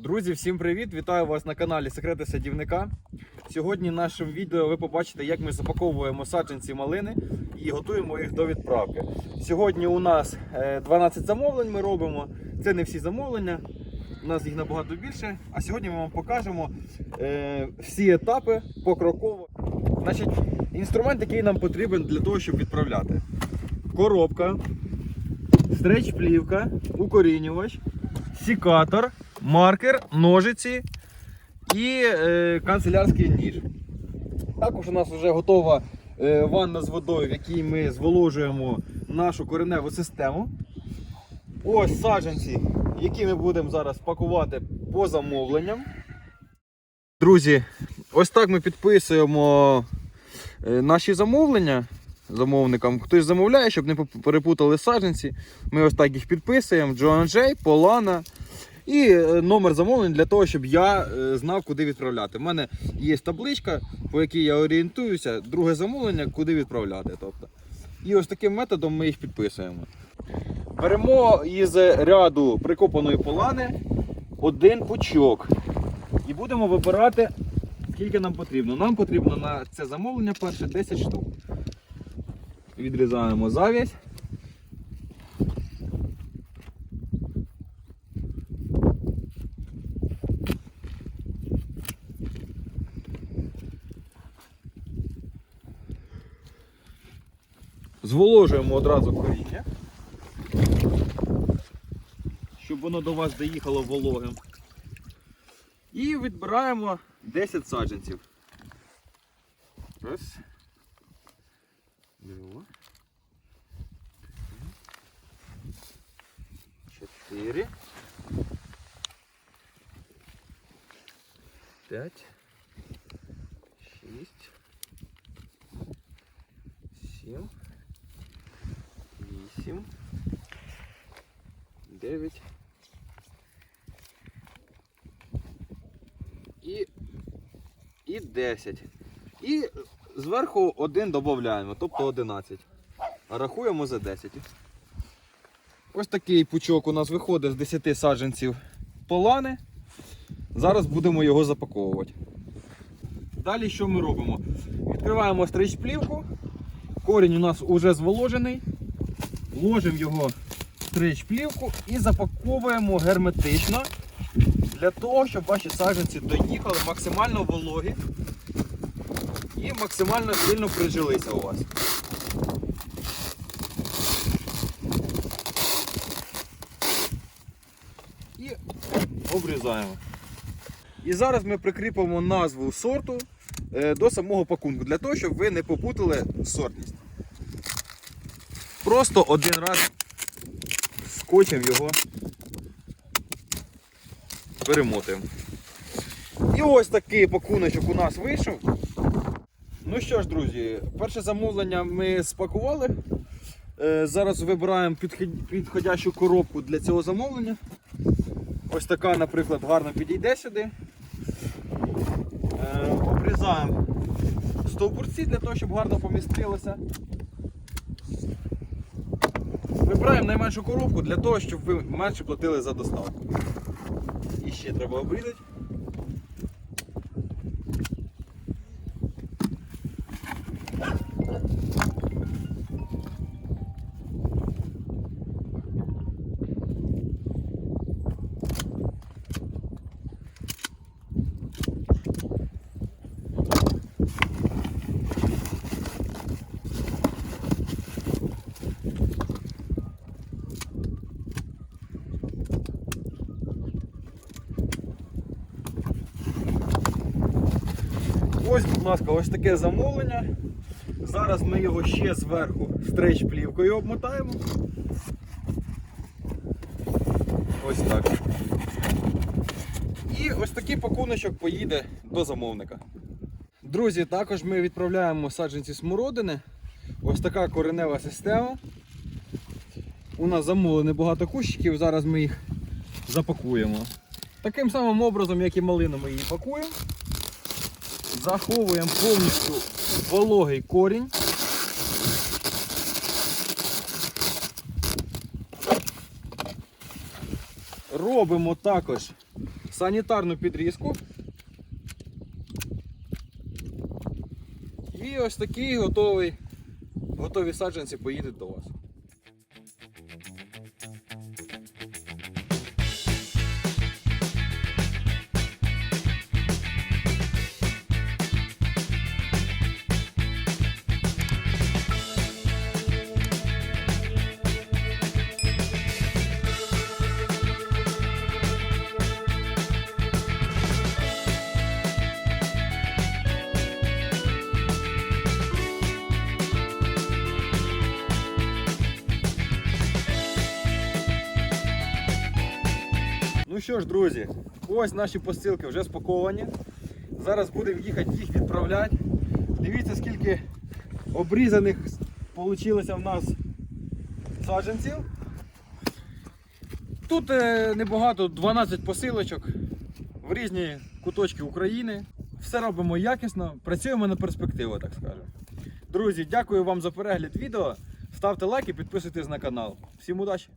Друзі, всім привіт! Вітаю вас на каналі Секрети садівника. Сьогодні в нашому відео ви побачите, як ми запаковуємо саджанці малини і готуємо їх до відправки. Сьогодні у нас е, 12 замовлень ми робимо. Це не всі замовлення, у нас їх набагато більше. А сьогодні ми вам покажемо е, всі етапи покроково. Значить, інструмент, який нам потрібен для того, щоб відправляти. Коробка, стреч-плівка, укорінювач, секатор, маркер, ножиці і е, канцелярський ніж. Також у нас вже готова е, ванна з водою, в якій ми зволожуємо нашу кореневу систему. Ось саджанці, які ми будемо зараз пакувати по замовленням. Друзі, ось так ми підписуємо е, наші замовлення замовникам. Хтось замовляє, щоб не перепутали саджанці. Ми ось так їх підписуємо. Джоан Джей, Полана. І е, номер замовлень для того, щоб я е, знав, куди відправляти. У мене є табличка, по якій я орієнтуюся, друге замовлення, куди відправляти. Тобто. І ось таким методом ми їх підписуємо. Беремо із ряду прикопаної полани один пучок. І будемо вибирати, скільки нам потрібно. Нам потрібно на це замовлення перше 10 штук. Відрізаємо завість. Зволожуємо одразу коріння, щоб воно до вас доїхало вологим. І відбираємо 10 саджанців. Раз. Два. Чотири. П'ять. Шість. Сім. Вісім. Дев'ять. І, і 10. І зверху один додаємо, тобто 11. А рахуємо за 10. Ось такий пучок у нас виходить з 10 саджанців полани. Зараз будемо його запаковувати. Далі що ми робимо? Відкриваємо стрич-плівку. Корінь у нас вже зволожений. Ложимо його в стрич-плівку і запаковуємо герметично для того, щоб ваші саджанці доїхали максимально вологі і максимально сильно прижилися у вас. І обрізаємо. І зараз ми прикріпимо назву сорту е, до самого пакунку, для того, щоб ви не попутали сортність. Просто один раз скотчем його перемотуємо. І ось такий пакуночок у нас вийшов. Ну що ж, друзі, перше замовлення ми спакували. Е, Зараз вибираємо підходящу коробку для цього замовлення. Ось така, наприклад, гарно підійде сюди. Е, Обрізаємо стовбурці для того, щоб гарно помістилося. Вибираємо найменшу коробку для того, щоб ви менше платили за доставку. І ще треба обрізати. Ось, будь ласка, ось таке замовлення. Зараз ми його ще зверху стрейч плівкою обмотаємо. Ось так. І ось такий пакуночок поїде до замовника. Друзі, також ми відправляємо саджанці смородини. Ось така коренева система. У нас замовлено багато кущиків, зараз ми їх запакуємо. Таким самим образом, як і малину, ми її пакуємо. Заховуємо повністю вологий корінь. Робимо також санітарну підрізку. І ось такий готовий, готові саджанці поїдуть до вас. Ну що ж, друзі, ось наші посилки вже спаковані. Зараз будемо їхати їх відправляти. Дивіться, скільки обрізаних вийшло в нас саджанців. Тут е, небагато, 12 посилочок в різні куточки України. Все робимо якісно, працюємо на перспективу, так скажемо. Друзі, дякую вам за перегляд відео. Ставте лайки, підписуйтесь на канал. Всім удачі!